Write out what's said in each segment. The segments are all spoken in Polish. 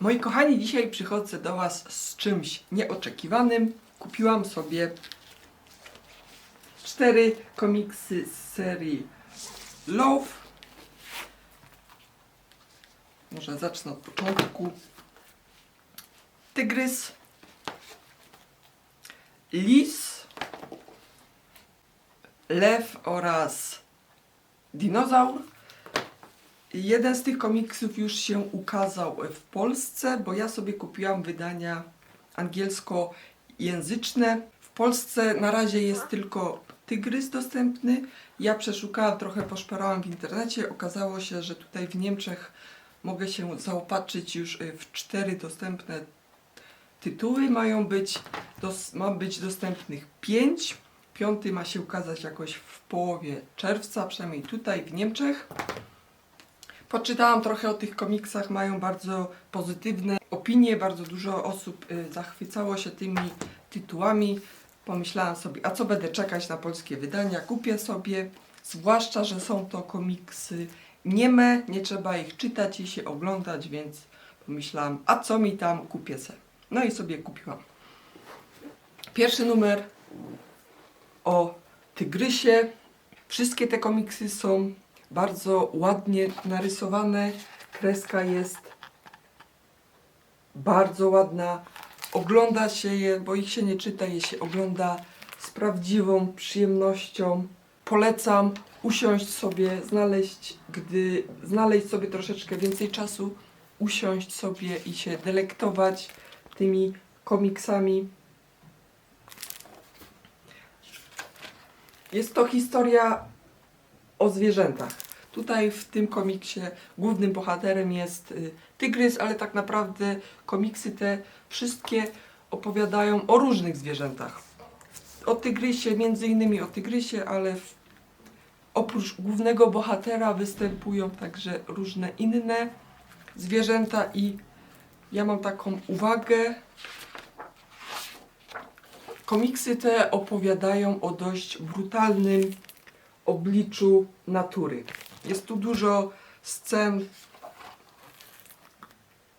Moi kochani, dzisiaj przychodzę do Was z czymś nieoczekiwanym. Kupiłam sobie cztery komiksy z serii Love. Może zacznę od początku. Tygrys, lis, lew oraz dinozaur. Jeden z tych komiksów już się ukazał w Polsce, bo ja sobie kupiłam wydania angielskojęzyczne. W Polsce na razie jest tylko Tygrys dostępny. Ja przeszukałam, trochę poszperałam w internecie. Okazało się, że tutaj w Niemczech mogę się zaopatrzyć już y, w cztery dostępne tytuły. Mają być, dos, ma być dostępnych pięć. Piąty ma się ukazać jakoś w połowie czerwca, przynajmniej tutaj w Niemczech. Poczytałam trochę o tych komiksach, mają bardzo pozytywne opinie, bardzo dużo osób y, zachwycało się tymi tytułami. Pomyślałam sobie, a co będę czekać na polskie wydania, kupię sobie, zwłaszcza, że są to komiksy nieme, nie trzeba ich czytać i się oglądać, więc pomyślałam, a co mi tam, kupię se. No i sobie kupiłam. Pierwszy numer o tygrysie. Wszystkie te komiksy są bardzo ładnie narysowane. Kreska jest bardzo ładna. Ogląda się je, bo ich się nie czyta, je się ogląda z prawdziwą przyjemnością. Polecam usiąść sobie, znaleźć, gdy znaleźć sobie troszeczkę więcej czasu, usiąść sobie i się delektować tymi komiksami. Jest to historia o zwierzętach. Tutaj w tym komiksie głównym bohaterem jest y, tygrys, ale tak naprawdę komiksy te wszystkie opowiadają o różnych zwierzętach. O tygrysie, między innymi o tygrysie, ale w, oprócz głównego bohatera występują także różne inne zwierzęta i ja mam taką uwagę. Komiksy te opowiadają o dość brutalnym obliczu natury. Jest tu dużo scen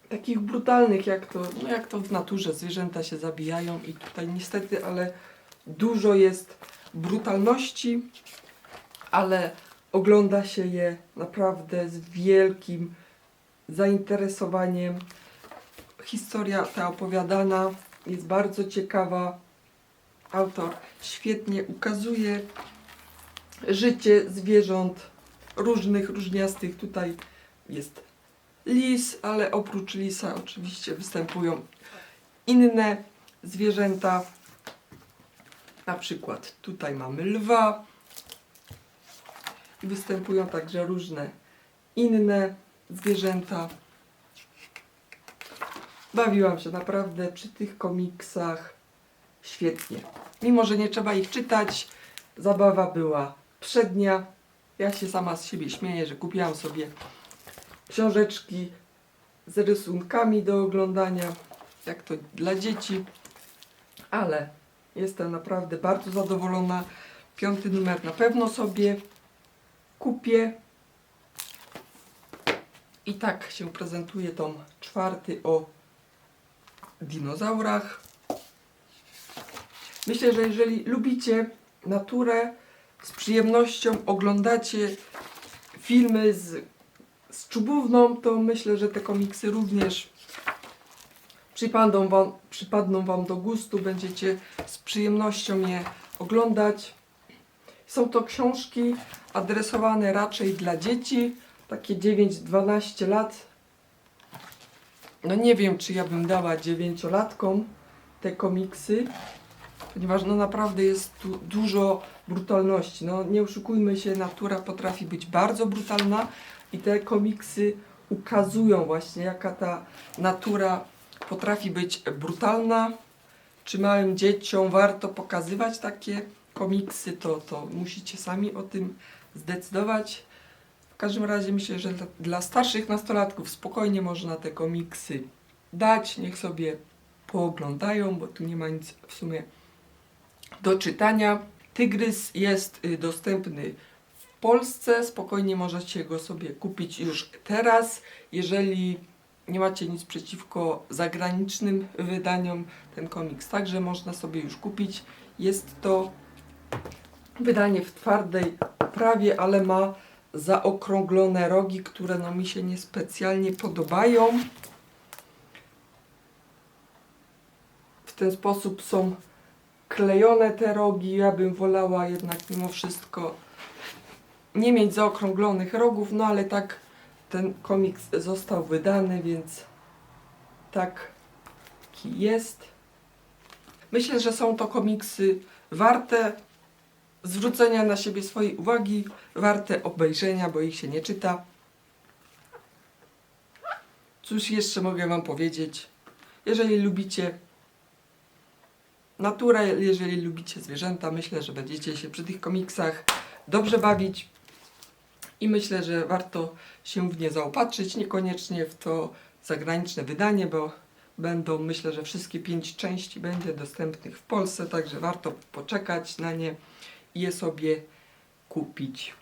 takich brutalnych, jak to, no jak to w naturze zwierzęta się zabijają i tutaj niestety, ale dużo jest brutalności, ale ogląda się je naprawdę z wielkim zainteresowaniem. Historia ta opowiadana jest bardzo ciekawa. Autor świetnie ukazuje życie zwierząt różnych, różniastych. Tutaj jest lis, ale oprócz lisa oczywiście występują inne zwierzęta. Na przykład tutaj mamy lwa. Występują także różne inne zwierzęta. Bawiłam się naprawdę przy tych komiksach świetnie. Mimo, że nie trzeba ich czytać, zabawa była przednia. Ja się sama z siebie śmieję, że kupiłam sobie książeczki z rysunkami do oglądania, jak to dla dzieci, ale jestem naprawdę bardzo zadowolona. Piąty numer na pewno sobie kupię. I tak się prezentuje tom czwarty o dinozaurach. Myślę, że jeżeli lubicie naturę, z przyjemnością oglądacie filmy z, z czubówną, to myślę, że te komiksy również przypadną wam, przypadną wam do gustu. Będziecie z przyjemnością je oglądać. Są to książki adresowane raczej dla dzieci, takie 9-12 lat. No nie wiem, czy ja bym dała dziewięciolatkom te komiksy, ponieważ no naprawdę jest tu dużo brutalności. No nie oszukujmy się, natura potrafi być bardzo brutalna i te komiksy ukazują właśnie jaka ta natura potrafi być brutalna. Czy małym dzieciom warto pokazywać takie komiksy, to, to musicie sami o tym zdecydować. W każdym razie myślę, że dla, dla starszych nastolatków spokojnie można te komiksy dać, niech sobie pooglądają, bo tu nie ma nic w sumie do czytania. Tygrys jest y, dostępny w Polsce, spokojnie możecie go sobie kupić już teraz. Jeżeli nie macie nic przeciwko zagranicznym wydaniom, ten komiks także można sobie już kupić. Jest to wydanie w twardej prawie, ale ma zaokrąglone rogi, które no mi się niespecjalnie podobają. W ten sposób są klejone te rogi. Ja bym wolała jednak mimo wszystko nie mieć zaokrąglonych rogów, no ale tak ten komiks został wydany, więc tak jest. Myślę, że są to komiksy warte zwrócenia na siebie swojej uwagi, warte obejrzenia, bo ich się nie czyta. Cóż jeszcze mogę Wam powiedzieć? Jeżeli lubicie naturę, jeżeli lubicie zwierzęta, myślę, że będziecie się przy tych komiksach dobrze bawić i myślę, że warto się w nie zaopatrzyć, niekoniecznie w to zagraniczne wydanie, bo będą, myślę, że wszystkie pięć części będzie dostępnych w Polsce, także warto poczekać na nie i je sobie kupić.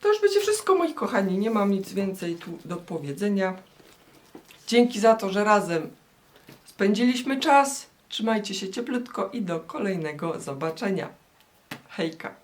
To już będzie wszystko, moi kochani. Nie mam nic więcej tu do powiedzenia. Dzięki za to, że razem spędziliśmy czas. Trzymajcie się cieplutko i do kolejnego zobaczenia. Hejka.